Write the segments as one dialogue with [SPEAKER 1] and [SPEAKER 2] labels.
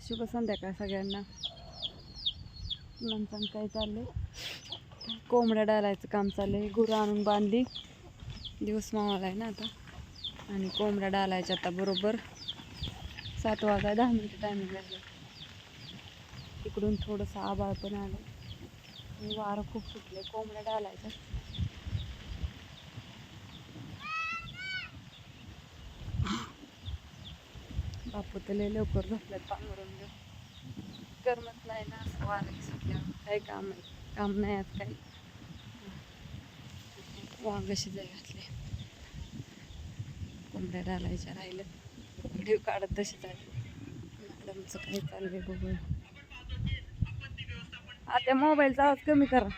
[SPEAKER 1] शुभ संध्याकाळ सगळ्यांना. सांग काय चाललंय? कोंबड्या डालायचं काम चाललंय. गुरं आणून बांधली. दिवस मावाला आहे ना आता. आणि कोंबड्या डालायच्या आता बरोबर. सात वाजा दहा मिनटं टायमिंग लागलं इकडून थोडंसं आबाळ पण आलं. आणि वारं खूप सुटले कोंबड्या डालायच्या बापू तर लय लवकर झोपल्यात पांघरून घेऊन. करमत नाही ना असं वारं सुटल्यावर काही काम आहे काम नाही आज काही. वांग शिजाय घातले. कोंबड्या डालायच्या राहिलं व्हिडिओ काढत तसे चालले मॅडमचं काय चाललंय बघू आता मोबाईलचा आवाज कमी करा.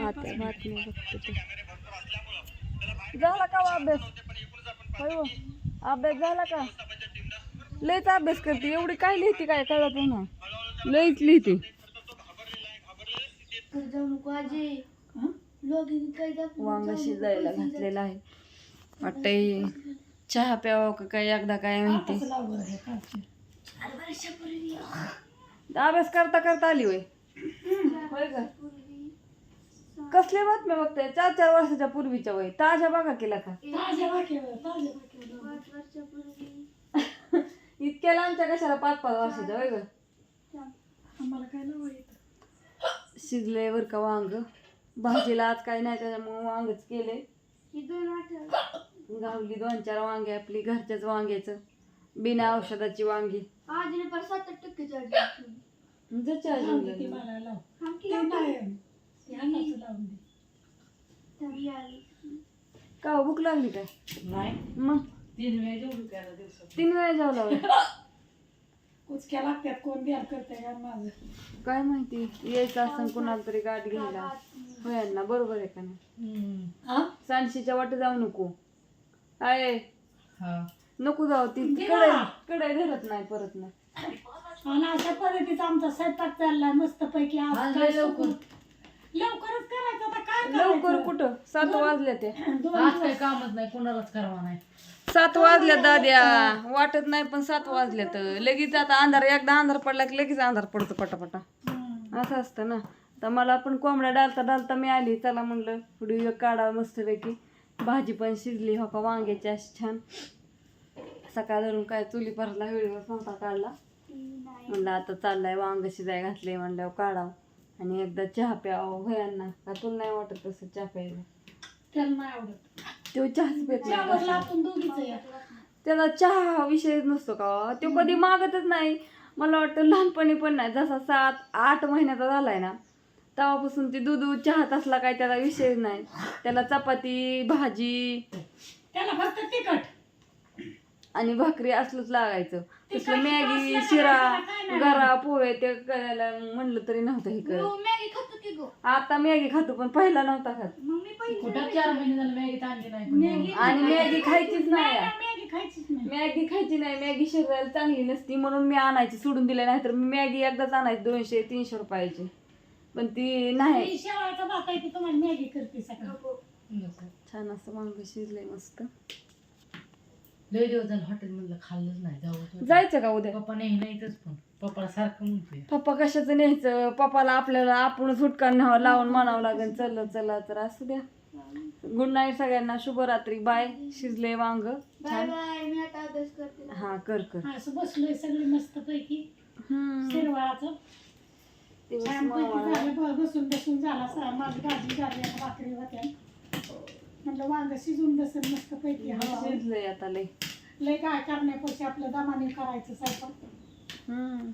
[SPEAKER 1] आता बातमी बघते ते. झाला का हो अभ्यास? होय हो. अभ्यास झाला का? लयच अभ्यास करते. एवढी काय लिहिते काय कळत ना. लयच लिहिते. वांग शिजायला घातलेला आहे. वाटतंय चहा प्यावं का काय एकदा काय माहिती अभ्यास करता करता आली होय. होय का? कसले बातम्या बघताय? चार चार वर्षाच्या पूर्वीच्या वय. ताज्या बघा केला का? इतक्या लांबच्या कशाला पाच पाच वर्षाच्या होय ग?
[SPEAKER 2] आम्हाला काय नाव येत
[SPEAKER 1] शिजले बर का वांग. भाजीला आज काय नाही त्याच्यामुळे वांगच केले गावली दोन चार वांगे आपली घरच्याच वांग्याचं. बिना औषधाची वांगी.
[SPEAKER 2] मला लाव. ते नाही ते अन्नाचं लावून दे
[SPEAKER 1] का हो, भूक लागली काय?
[SPEAKER 2] नाही.
[SPEAKER 1] मग?
[SPEAKER 2] तीन वेळ जेवढं केला दिवसात
[SPEAKER 1] तीन वेळा जेवला होय.
[SPEAKER 2] उचक्या लागत्यात कोण बिहार करते का माझं?
[SPEAKER 1] काय माहिती यायचं असं कुणाला तरी गाठ घ्यायला. होय ना बरोबर आहे का नाही?
[SPEAKER 2] हा
[SPEAKER 1] सांडशीच्या वाट जाऊ नको. आहे
[SPEAKER 2] हा.
[SPEAKER 1] नको जाऊ ती कडे. कडे धरत नाही परत नाही.
[SPEAKER 2] आणि अशा पद्धतीचा आमचा स्वयंपाक चाललाय मस्त पैकी आज काय लवकरच करायचं आता काय
[SPEAKER 1] लवकर
[SPEAKER 2] करायचं?
[SPEAKER 1] कुठं? सात वाजले ते.
[SPEAKER 2] दोन
[SPEAKER 3] आज काही कामच नाही कोणालाच करावा नाही.
[SPEAKER 1] सात वाजल्या दाद्या. वाटत नाही पण सात वाजल्या तर. लगेच आता अंधार एकदा अंधार पडला की लगेच अंधार पडतो पटापटा.
[SPEAKER 2] हम्म.
[SPEAKER 1] असं असतं ना. तर मला पण कोंबड्या डालता डालता मी आली. चला म्हणलं व्हिडिओ काढा मस्तपैकी. भाजी पण शिजली हो का? वांग्याची अशी छान. सकाळ धरून काय चुली परतला व्हिडिओ स्वतः काढला. म्हणलं आता चाललाय वांग शिजाय घातले म्हणल्यावर काढावं. आणि एकदा चहा प्यावं भयांना. का तुला नाही वाटत तसं चहा प्यायला.
[SPEAKER 2] त्याला नाही आवडत.
[SPEAKER 1] तो चहाच पेत नाही.
[SPEAKER 2] त्यावरला
[SPEAKER 1] कसला.
[SPEAKER 2] आपण दोघीच आहे.
[SPEAKER 1] त्याला चहा हा विषयच नसतो का तो कधी मागतच नाही. मला वाटतं लहानपणी पण नाही. जसा सात आठ महिन्याचा झालाय ना तेव्हापासून ती दूध चहात असला काय त्याला विषयच नाही. त्याला चपाती भाजी.
[SPEAKER 2] त्याला फक्त तिखट.
[SPEAKER 1] आणि भाकरी असलंच लागायचं. तसलं मॅगी शिरा गरा पोहे ते करायला म्हणलं तरी नव्हतं हे करत. आता मॅगी खातो पण पहिला नव्हता खात.
[SPEAKER 3] कुठं चार महिने झाले मॅगी आणली नाही कोणी.
[SPEAKER 2] मॅगी
[SPEAKER 1] आणि मॅगी खायचीच नाही.
[SPEAKER 2] मॅगी खायचीच नाही.
[SPEAKER 1] मॅगी खायची नाही मॅगी शरीराला चांगली नसती म्हणून मी आणायची सोडून दिले नाही तर मी मॅगी एकदाच आणायची दोनशे तीनशे रुपयाची. पण ती नाही.
[SPEAKER 2] ती शेवाळाचा भात आहे ती तुम्हाला मॅगी करते सकाळी
[SPEAKER 1] छान असं वांग शिजलंय मस्त.
[SPEAKER 3] लय दिवस झालं हॉटेल मधलं खाल्लंच नाही जाऊ
[SPEAKER 1] जायचं का उद्या?
[SPEAKER 3] पप्पा नाही नाहीतच पण. पप्पाला सारखं म्हणतोय.
[SPEAKER 1] पप्पा कशाचं न्यायचं? पप्पाला आपल्याला आपण सुटका न्यावं लावून म्हणावं लागेल. चल चला तर असू द्या. गुड नाईट सगळ्यांना. शुभरात्री. बाय शिजले वांग. छान. हा कर कर.
[SPEAKER 2] असं बसलोय सगळे मस्त पैकी
[SPEAKER 1] हम्म.
[SPEAKER 2] शिरवाळाचं.
[SPEAKER 1] दिवस
[SPEAKER 2] छान पैकी
[SPEAKER 1] मावळा.
[SPEAKER 2] झालं. ब- बसून बसून झाला माझी भाजी झाली भाकरी होत्या. म्हटलं वांग शिजून बसेल मस्त पैकी.
[SPEAKER 1] शिजलंय आता लय.
[SPEAKER 2] लय काय करण्यापेक्षा आपल्या दमाने करायचं स्वयंपाक
[SPEAKER 1] हम्म.